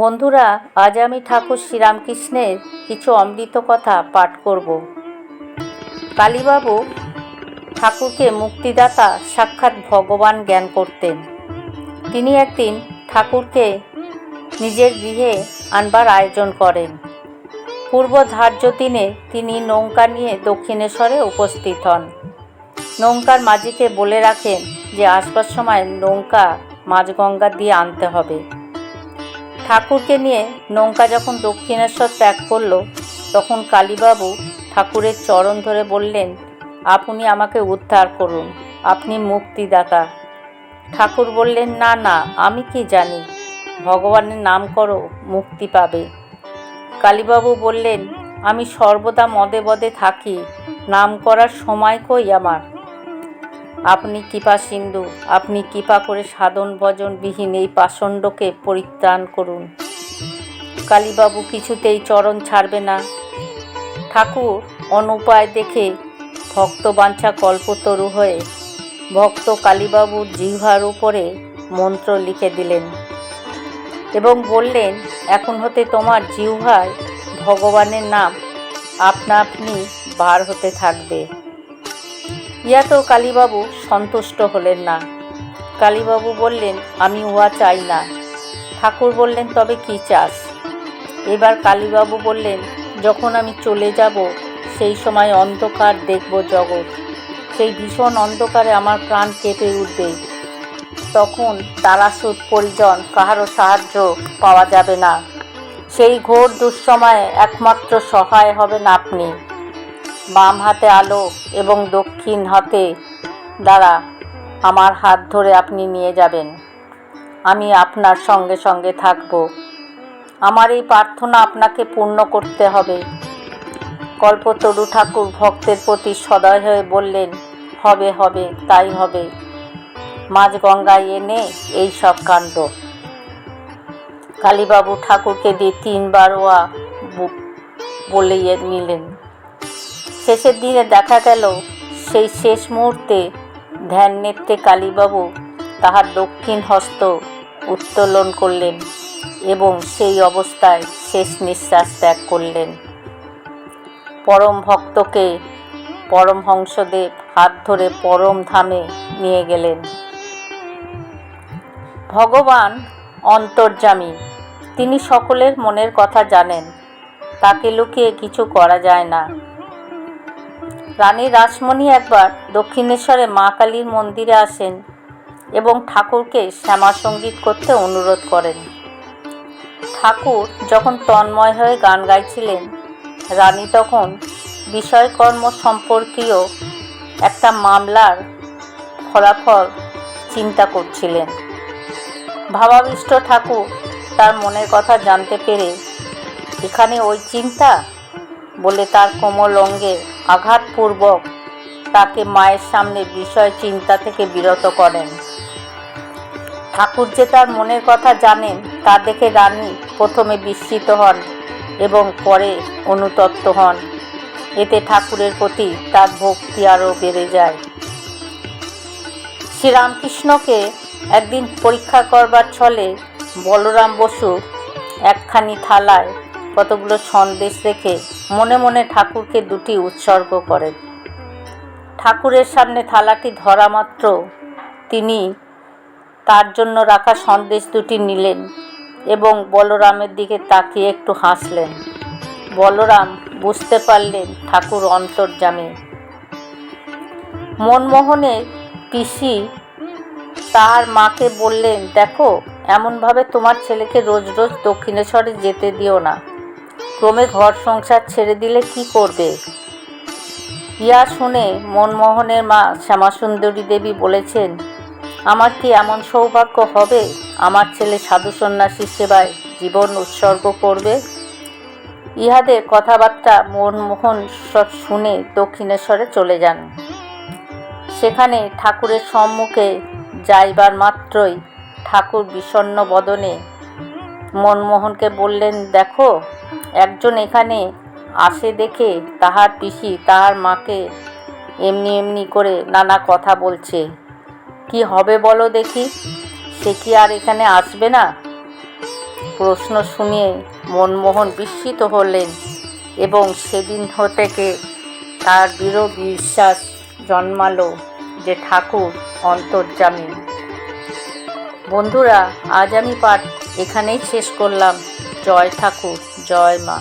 বন্ধুরা, আজ আমি ঠাকুর শ্রীরামকৃষ্ণের কিছু অমৃত কথা পাঠ করব। কালীবাবু ঠাকুরকে মুক্তিদাতা সাক্ষাৎ ভগবান জ্ঞান করতেন। তিনি একদিন ঠাকুরকে নিজের গৃহে আনবার আয়োজন করেন। পূর্ব ধার্য দিনে তিনি নৌকা নিয়ে দক্ষিণেশ্বরে উপস্থিত হন। নৌকার মাঝিকে বলে রাখেন যে আসবার সময় নৌকা মাঝগঙ্গা দিয়ে আনতে হবে। ঠাকুরকে নিয়ে নৌকা যখন দক্ষিণেশ্বর ত্যাগ করল, তখন কালীবাবু ঠাকুরের চরণ ধরে বললেন, আপনি আমাকে উদ্ধার করুন, আপনি মুক্তিদাতা। ঠাকুর বললেন, না না, আমি কি জানি? ভগবানের নাম করো, মুক্তি পাবে। কালীবাবু বললেন, আমি সর্বদা মদে বদে থাকি, নাম করার সময় কই আমার? আপনি কৃপা সিন্ধু, আপনি কৃপা করে সাধন ভজন বিহীন এই পাষণ্ডকে পরিত্রাণ করুন। কালীবাবু কিছুতেই চরণ ছাড়বে না। ঠাকুর অনুপায় দেখে ভক্তবাঞ্ছা কল্পতরু হয়ে ভক্ত কালীবাবুর জিহ্বার উপরে মন্ত্র লিখে দিলেন এবং বললেন, এখন হতে তোমার জিহ্বায় ভগবানের নাম আপনা আপনি বার হতে থাকবে। ইয়াতেও কালীবাবু সন্তুষ্ট হলেন না। কালীবাবু বললেন, আমি উহা চাই না। ঠাকুর বললেন, তবে কি চাস? এবার কালীবাবু বললেন, যখন আমি চলে যাব, সেই সময় অন্ধকার দেখব জগৎ। সেই ভীষণ অন্ধকারে আমার প্রাণ কেঁপে উঠবে। তখন তারাসুদ পরিজন কাহারও সাহায্য পাওয়া যাবে না। সেই ঘোর দুঃসময়ে একমাত্র সহায় হবেন আপনি। বাম হাতে আলো এবং দক্ষিণ হাতে দ্বারা আমার হাত ধরে আপনি নিয়ে যাবেন। আমি আপনার সঙ্গে সঙ্গে থাকব। আমার এই প্রার্থনা আপনাকে পূর্ণ করতে হবে। কল্পতরু ঠাকুর ভক্তের প্রতি সদয় হয়ে বললেন, হবে হবে, তাই হবে। মাঝ গঙ্গায় এনে এই সব কাণ্ড। কালীবাবু ঠাকুরকে দিয়ে তিনবার ওয়া বলে নিলেন। শেষের দিনে দেখা গেল সেই শেষ মুহূর্তে ধ্যান নেত্রে কালীবাবু তাহার দক্ষিণ হস্ত উত্তোলন করলেন এবং সেই অবস্থায় শেষ নিঃশ্বাস ত্যাগ করলেন। পরম ভক্তকে পরমহংসদেব হাত ধরে পরম ধামে নিয়ে গেলেন। ভগবান অন্তর্যামী, তিনি সকলের মনের কথা জানেন, তাকে লুকিয়ে কিছু করা যায় না। রানী রাসমণি একবার দক্ষিণেশ্বরে মা কালীর মন্দিরে আসেন এবং ঠাকুরকে শ্যামা সংগীত করতে অনুরোধ করেন। ঠাকুর যখন তন্ময় হয়ে গান গাইছিলেন, রানী তখন বিষয়কর্ম সম্পর্কীয় একটা মামলার ফলাফল চিন্তা করছিলেন। ভাবাবিষ্ট ঠাকুর তার মনের কথা জানতে পেরে, এখানে ওই চিন্তা? বলে তার কোমল অঙ্গে আঘাতপূর্বক তাকে মায়ের সামনে বিষয় চিন্তা থেকে বিরত করেন। ঠাকুর যে তার মনের কথা জানেন, তা দেখে রানী প্রথমে বিস্মিত হন এবং পরে অনুতপ্ত হন। এতে ঠাকুরের প্রতি তার ভক্তি আরও বেড়ে যায়। শ্রীরামকৃষ্ণকে একদিন পরীক্ষা করবার ছলে বলরাম বসু একখানি থালায় কতগুলো সন্দেশ রেখে মনে মনে ঠাকুরকে দুটি উৎসর্গ করেন। ঠাকুরের সামনে থালাটি ধরা মাত্র তিনি তার জন্য রাখা সন্দেশ দুটি নিলেন এবং বলরামের দিকে তাকিয়ে একটু হাসলেন। বলরাম বুঝতে পারলেন ঠাকুর অন্তর্যামী। মনমোহনের পিসি তার মাকে বললেন, দেখো, এমনভাবে তোমার ছেলেকে রোজ রোজ দক্ষিণেশ্বরে যেতে দিও না। ক্রমে ঘর সংসার ছেড়ে দিলে কি করবে? ইয়া শুনে মনমোহনের মা শ্যামাসুন্দরী দেবী বলেছেন, আমার কি এমন সৌভাগ্য হবে? আমার ছেলে সাধু সন্ন্যাসীর সেবায় জীবন উৎসর্গ করবে? ইহাদের কথাবার্তা মনমোহন সব শুনে দক্ষিণেশ্বরে চলে যান। সেখানে ঠাকুরের সম্মুখে যাইবার মাত্রই ঠাকুর বিষণ্ণ বদনে মনমোহনকে বললেন, দেখো একজন এখানে আসে দেখে তাহার পিসি তাহার মাকে এমনি এমনি করে নানা কথা বলছে। কি হবে বলো দেখি? সে কি আর এখানে আসবে না? প্রশ্ন শুনিয়ে মনমোহন বিস্মিত হলেন এবং সেদিন থেকে তার দৃঢ় বিশ্বাস জন্মালো যে ঠাকুর অন্তর্যামী। বন্ধুরা, আজ আমি পাঠ এখানেই শেষ করলাম। জয় ঠাকুর। জয় মা।